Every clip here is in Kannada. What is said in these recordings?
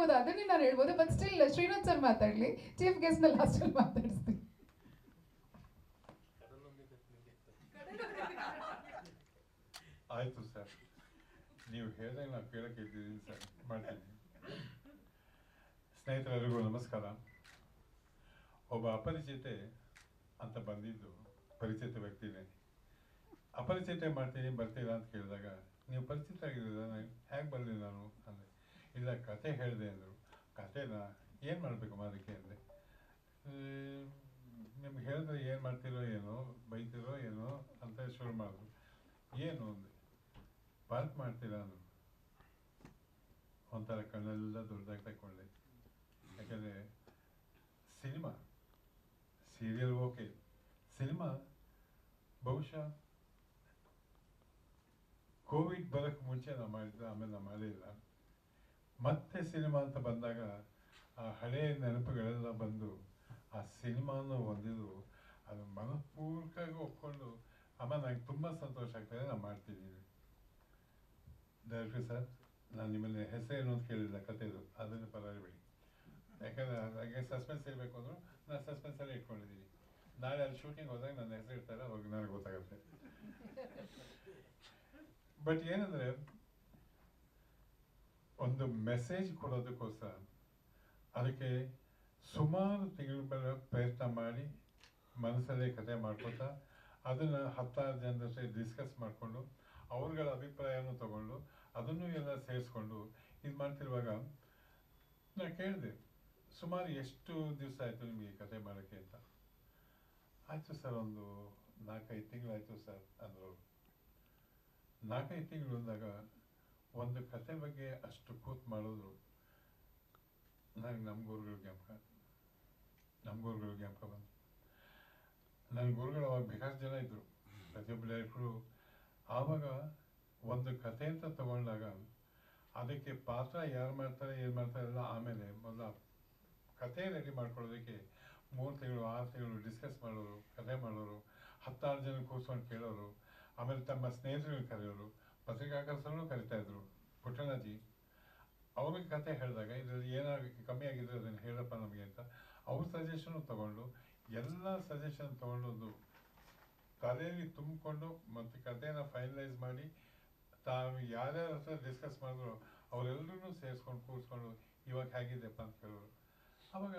ಹೇಳ್ಬೋದು, ಅದನ್ನೇ ನಾನು ಹೇಳ್ಬೋದು ಬಟ್ ಸ್ಟಿಲ್ ಶ್ರೀನಾಥ್ ಸರ್ ಮಾತಾಡ್ಲಿ. ಚೀಫ್ ಗೆಸ್ಟ್ನ ಲಾಸ್ಟ್ ಅಲ್ಲಿ ಮಾತಾಡಿಸ್ತೀನಿ. ಆಯಿತು ಸರ್ ನೀವು ಹೇಳಿದಾಗ ನಾನು ಕೇಳಕ್ಕೆ ಇದ್ದೀನಿ ಸರ್ ಮಾಡ್ತೀನಿ. ಸ್ನೇಹಿತರೆಲ್ಲರಿಗೂ ನಮಸ್ಕಾರ. ಒಬ್ಬ ಅಪರಿಚಿತೆ ಅಂತ ಬಂದಿದ್ದು ಪರಿಚಿತ ವ್ಯಕ್ತಿನೇ. ಅಪರಿಚಿತೆ ಮಾಡ್ತೀನಿ, ಬರ್ತೀರಾ ಅಂತ ಕೇಳಿದಾಗ, ನೀವು ಪರಿಚಿತ ಆಗಿದ್ದೀರ ಹೇಗೆ ಬರಲಿ ನಾನು? ಅಂದೆ. ಇಲ್ಲ, ಕತೆ ಹೇಳಿದೆ ಅಂದರು. ಕತೆನ? ಏನು ಮಾಡಬೇಕು ಅದಕ್ಕೆ ಅಂದರೆ? ನಿಮ್ಗೆ ಹೇಳಿದ್ರೆ ಏನು ಮಾಡ್ತೀರೋ ಏನೋ, ಬೈತೀರೋ ಏನೋ ಅಂತ ಶುರು ಮಾಡಿದ್ರು. ಏನು ಅಂದೆ? ಪಾರ್ಕ್ ಮಾಡ್ತೀರಾ ಅಂದರು. ಒಂಥರ ಕಣ್ಣೆಲ್ಲ ದೊಡ್ಡದಾಗಿ ತಗೊಂಡೆ ಯಾಕೆಂದರೆ ಸಿನಿಮಾ, ಸೀರಿಯಲ್ ಓಕೆ. ಸಿನಿಮಾ, ಬಹುಶಃ ಕೋವಿಡ್ ಬರೋಕ್ಕೆ ಮುಂಚೆ ನಾವು ಮಾಡಿದ್ದೆ, ಆಮೇಲೆ ನಾವು ಮಾಡಲಿಲ್ಲ ಮತ್ತೆ ಸಿನಿಮಾ ಅಂತ ಬಂದಾಗ ಆ ಹಳೆಯ ನೆನಪುಗಳೆಲ್ಲ ಬಂದು ಆ ಸಿನಿಮಾನ ಹೊಂದಿದ್ದು ಅದು ಮನಪೂರ್ವಕವಾಗಿ ಒಪ್ಕೊಂಡು, ಅಮ್ಮ ನನಗೆ ತುಂಬ ಸಂತೋಷ ಆಗ್ತದೆ, ನಾನು ಮಾಡ್ತಿದ್ದೀನಿ. ದಯವಿಟ್ಟು ಸರ್, ನಾನು ನಿಮ್ಮಲ್ಲಿ ಹೆಸರೇನು ಅಂತ ಕೇಳಿಲ್ಲ ಕಥೆದು ಅದನ್ನು ಪರವಾಗಿಬೇಡಿ ಯಾಕಂದರೆ ಹಾಗೆ ಸಸ್ಪೆನ್ಸ್ ಇರಬೇಕು ಅಂದರು, ನಾನು ಸಸ್ಪೆನ್ಸಲ್ಲೇ ಇಟ್ಕೊಂಡಿದ್ದೀನಿ. ನಾಳೆ ಅಲ್ಲಿ ಶೂಟಿಂಗ್ ಹೋದಾಗ ನನ್ನ ಹೆಸರು ಇರ್ತಾರೆ ಅವಾಗ ನನಗೆ ಗೊತ್ತಾಗುತ್ತೆ. ಬಟ್ ಏನಂದ್ರೆ ಒಂದು ಮೆಸೇಜ್ ಕೊಡೋದಕ್ಕೋಸ್ಕರ ಅದಕ್ಕೆ ಸುಮಾರು ತಿಂಗಳ ಪ್ರಯತ್ನ ಮಾಡಿ ಮನಸ್ಸಲ್ಲೇ ಕತೆ ಮಾಡ್ಕೊತಾ ಅದನ್ನ ಹತ್ತಾರು ಜನರ ಜೊತೆ ಡಿಸ್ಕಸ್ ಮಾಡಿಕೊಂಡು, ಅವ್ರಗಳ ಅಭಿಪ್ರಾಯನೂ ತಗೊಂಡು, ಅದನ್ನು ಎಲ್ಲ ಸೇರಿಸ್ಕೊಂಡು, ಇದು ಮಾಡ್ತಿರುವಾಗ ನಾನು ಕೇಳಿದೆ, ಸುಮಾರು ಎಷ್ಟು ದಿವಸ ಆಯಿತು ನಿಮಗೆ ಕತೆ ಮಾಡೋಕ್ಕೆ ಅಂತ. ಆಯಿತು ಸರ್, ಒಂದು ನಾಲ್ಕೈದು ತಿಂಗಳಾಯಿತು ಸರ್ ಅಂದರು. ನಾಲ್ಕೈದು ತಿಂಗಳು ಅಂದಾಗ ಒಂದು ಕತೆ ಬಗ್ಗೆ ಅಷ್ಟು ಕೂತ್ ಮಾಡಿದ್ರು ನನಗೆ ನಮ್ಮ ಗುರುಗಳ ಜ್ಞಾಪಕ ನಮ್ಮ ಗುರುಗಳ ಜ್ಞಾಪಕ ಬಂತು. ನನ್ನ ಗುರುಗಳು ಅವಾಗ ಬೇಕಾಷ್ಟು ಜನ ಇದ್ದರು ಪ್ರತಿಯೊಬ್ಬ ಡೈರೆಕ್ಟ್ರು ಆವಾಗ ಒಂದು ಕತೆ ಅಂತ ತಗೊಂಡಾಗ ಅದಕ್ಕೆ ಪಾತ್ರ ಯಾರು ಮಾಡ್ತಾರೆ, ಏನು ಮಾಡ್ತಾರೆ ಎಲ್ಲ ಆಮೇಲೆ ಮೊದಲ ಕತೆ ರೆಡಿ ಮಾಡ್ಕೊಳ್ಳೋದಕ್ಕೆ ಮೂರು ತಿಂಗಳು, ಆರು ತಿಂಗಳು ಡಿಸ್ಕಸ್ ಮಾಡೋರು, ಕತೆ ಮಾಡೋರು, ಹತ್ತಾರು ಜನ ಕೂತ್ಕೊಂಡು ಕೇಳೋರು, ಆಮೇಲೆ ತಮ್ಮ ಸ್ನೇಹಿತರನ್ನು ಕರೆಯೋರು. ಪತ್ರಿಕಾಕರ್ತರನ್ನು ಕರಿತಾ ಇದ್ರು ಪುಟ್ಟಣಜಿ ಅವ್ರಿಗೆ ಕತೆ ಹೇಳಿದಾಗ ಇದರಲ್ಲಿ ಏನಾದ್ರು ಕಮ್ಮಿ ಆಗಿದ್ರೆ ಅದನ್ನು ಹೇಳಪ್ಪ ನಮಗೆ ಅಂತ ಅವ್ರ ಸಜೆಷನ್ ತಗೊಂಡು, ಎಲ್ಲ ಸಜೆಷನ್ ತಗೊಂಡು ಒಂದು ತಲೆಯಲ್ಲಿ ತುಂಬಿಕೊಂಡು ಮತ್ತು ಕಥೆನ ಫೈನಲೈಸ್ ಮಾಡಿ, ತಾವು ಯಾರ್ಯಾರ ಹತ್ರ ಡಿಸ್ಕಸ್ ಮಾಡಿದ್ರು ಅವರೆಲ್ಲರೂ ಸೇರಿಸ್ಕೊಂಡು ಕೂರಿಸ್ಕೊಂಡು ಇವಾಗ ಹೇಗಿದೆಪ್ಪ ಅಂತ ಕೇಳೋರು. ಅವಾಗ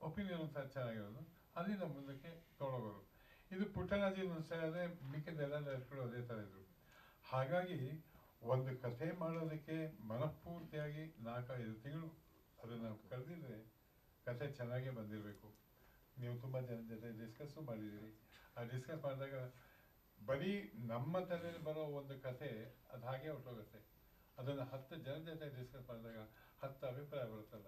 ಒಪಿನಿಯನ್ ಸಹ ಚೆನ್ನಾಗಿರೋದು, ಅಲ್ಲಿಂದ ಮುಂದಕ್ಕೆ ತೊಗೊಂಡೋಗೋರು ಇದು ಪುಟ್ಟರಾಜಿ ಆದರೆ ಮಿಕ್ಕಿದ್ದೆಲ್ಲ ಡೈರೆಕ್ಟ್ರು ಅದೇ ಥರ ಇದ್ರು. ಹಾಗಾಗಿ ಒಂದು ಕಥೆ ಮಾಡೋದಕ್ಕೆ ಮನಃಪೂರ್ತಿಯಾಗಿ ನಾಲ್ಕೈದು ತಿಂಗಳು ಅದನ್ನು ಕಳೆದಿದ್ರೆ ಕಥೆ ಚೆನ್ನಾಗೇ ಬಂದಿರಬೇಕು. ನೀವು ತುಂಬ ಜನ ಜೊತೆ ಡಿಸ್ಕಸ್ಸು ಮಾಡಿದ್ದೀರಿ. ಆ ಡಿಸ್ಕಸ್ ಮಾಡಿದಾಗ ಬರೀ ನಮ್ಮ ತಲೆಯಲ್ಲಿ ಬರೋ ಒಂದು ಕಥೆ ಅದು ಹಾಗೆ ಹೊರಟೋಗುತ್ತೆ. ಅದನ್ನು ಹತ್ತು ಜನ ಜೊತೆ ಡಿಸ್ಕಸ್ ಮಾಡಿದಾಗ ಹತ್ತು ಅಭಿಪ್ರಾಯ ಬರುತ್ತಲ್ಲ.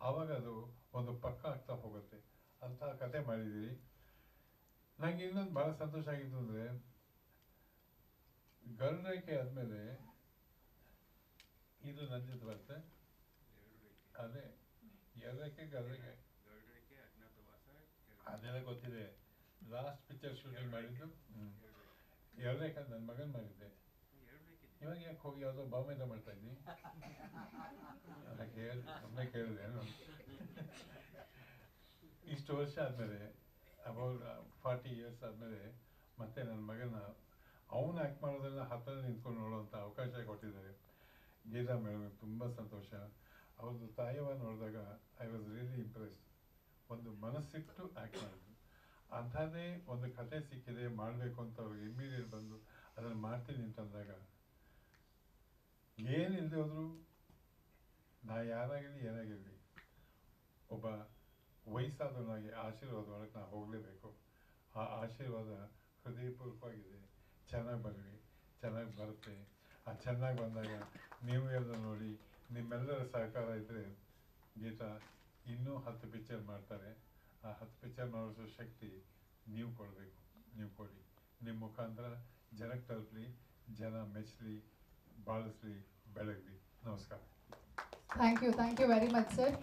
ಆವಾಗ ಅದು ಒಂದು ಪಕ್ಕ ಆಗ್ತಾ ಹೋಗುತ್ತೆ. ಅಂತ ಕತೆ ಮಾಡಿದ್ದೀರಿ. ನನಗೆ ಇನ್ನೊಂದು ಭಾಳ ಸಂತೋಷ ಆಗಿತ್ತು ಅಂದರೆ ಗರುಡರೇಖೆ ಆದಮೇಲೆ ಇದು ನನ್ನ ಜೊತೆ ಬರುತ್ತೆ ಅದೇ. ಎರಡಕ್ಕೆ ರೇಖೆ ಅದೆಲ್ಲ ಗೊತ್ತಿದೆ. ಲಾಸ್ಟ್ ಪಿಕ್ಚರ್ ಶೂಟಿಂಗ್ ಮಾಡಿದ್ದು? ಎರಡರೇಖೆ ನನ್ನ ಮಗನ್ ಮಾಡಿದ್ದೆ. ಇವಾಗ ಯಾಕೆ ಹೋಗಿ ಯಾವುದೋ ಬಾಂಬೆದ ಮಾಡ್ತಾ ಇದ್ದೀನಿ? ಅದಕ್ಕೆ ಕೇಳಿದೆ ಇಷ್ಟು ವರ್ಷ ಆದಮೇಲೆ ಅಬೌಟ್ ಫಾರ್ಟಿ ಇಯರ್ಸ್ ಆದಮೇಲೆ ಮತ್ತೆ ನನ್ನ ಮಗನ ಅವನು ಆ್ಯಕ್ಟ್ ಮಾಡೋದ್ರಿಂದ ಹತ್ತಿರ ನಿಂತ್ಕೊಂಡು ನೋಡುವಂಥ ಅವಕಾಶ ಕೊಟ್ಟಿದ್ದಾರೆ. ಗೀತಾ ಮೇಡಮ್ ತುಂಬ ಸಂತೋಷ. ಅವ್ರದ್ದು ತಾಯವ ನೋಡಿದಾಗ ಐ ವಾಸ್ ರಿಯಲಿ ಇಂಪ್ರೆಸ್ಡ್ ಒಂದು ಮನಸ್ಸಿಟ್ಟು ಆ್ಯಕ್ಟ್ ಮಾಡಿದ್ರು. ಅಂಥದ್ದೇ ಒಂದು ಕತೆ ಸಿಕ್ಕಿದೆ, ಮಾಡಬೇಕು ಅಂತ ಅವ್ರಿಗೆ ಇಮ್ಮಿಡಿಯೇಟ್ ಬಂದು ಅದನ್ನು ಮಾಡ್ತೀನಿ ಅಂತಂದಾಗ ಏನಿಲ್ಲದೆ ಹೋದ್ರು ನಾ ಯಾರಾಗಿರಲಿ, ಏನಾಗಿರಲಿ, ಒಬ್ಬ ವಯಸ್ಸಾದವನಾಗಿ ಆಶೀರ್ವಾದ ಒಳಗೆ ನಾ ಹೋಗಲೇಬೇಕು. ಆ ಆಶೀರ್ವಾದ ಹೃದಯಪೂರ್ವಕವಾಗಿದೆ. ಚೆನ್ನಾಗಿ ಬರಲಿ ಚೆನ್ನಾಗಿ ಬರುತ್ತೆ. ಆ ಚೆನ್ನಾಗಿ ಬಂದಾಗ ನೀವು ಎಲ್ಲ ನೋಡಿ ನಿಮ್ಮೆಲ್ಲರ ಸಹಕಾರ ಇದ್ದರೆ ಗೀತಾ ಇನ್ನೂ ಹತ್ತು ಪಿಕ್ಚರ್ ಮಾಡ್ತಾರೆ. ಆ ಹತ್ತು ಪಿಕ್ಚರ್ ಮಾಡಿಸೋ ಶಕ್ತಿ ನೀವು ಕೊಡಬೇಕು, ನೀವು ಕೊಡಿ. ನಿಮ್ಮ ಮುಖಾಂತರ ಜನಕ್ಕೆ ತಲುಪಲಿ, ಜನ ಮೆಚ್ಚಲಿ ಬಾಳಿಸ್ಲಿ, ಬೆಳಗಲಿ. ನಮಸ್ಕಾರ. Thank you thank you very much sir